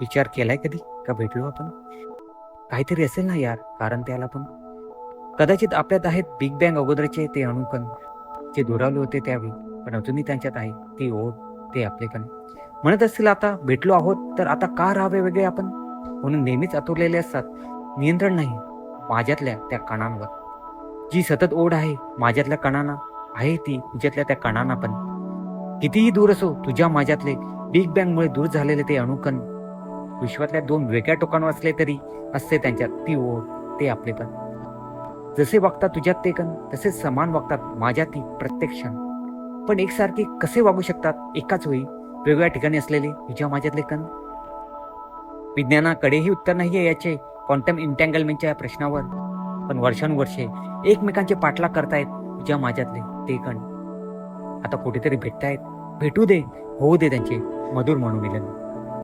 विचार केलाय कधी? का भेटलो आपण? काहीतरी असेल ना यार कारण त्याला पण. कदाचित आपल्यात आहेत बिग बँग अगोदरचे ते अणुकण जे दुरावले होते त्यावेळी पण अजूनही त्यांच्यात आहे. ती ओढ ते आपले कण म्हणत असतील आता भेटलो आहोत तर आता का राहावे वेगळे आपण? म्हणून नेहमीच आतुरलेले असतात. नियंत्रण नाही माझ्यातल्या त्या कणांवर. जी सतत ओढ आहे माझ्यातल्या कणांना आहे ती तुझ्यातल्या त्या कणांना पण. कितीही दूर असो तुझ्या माझ्यातले बिग बँगमुळे दूर झालेले ते अणुकण विश्वातल्या दोन वेगळ्या टोकांवर असले तरी असते त्यांच्यात ती ओढ ते आपले पण जसे वागतात तुझ्यात ते कण तसेच समान वागतात माझ्यात ती प्रत्येक क्षण. पण एकसारखे कसे वागू शकतात? एकाच वेळी वेगवेगळ्या ठिकाणी असलेले तुझ्या माझ्यातले कण? विज्ञानाकडेही उत्तर नाही आहे याचे क्वांटम इंटँगलमेंटच्या या प्रश्नावर. पण वर्षानुवर्षे एकमेकांचे पाठलाग करतायत तुझ्या माझ्यातले ते कण. आता कुठेतरी भेटतायत. भेटू दे होऊ दे त्यांचे मधुर म्हणून मिलन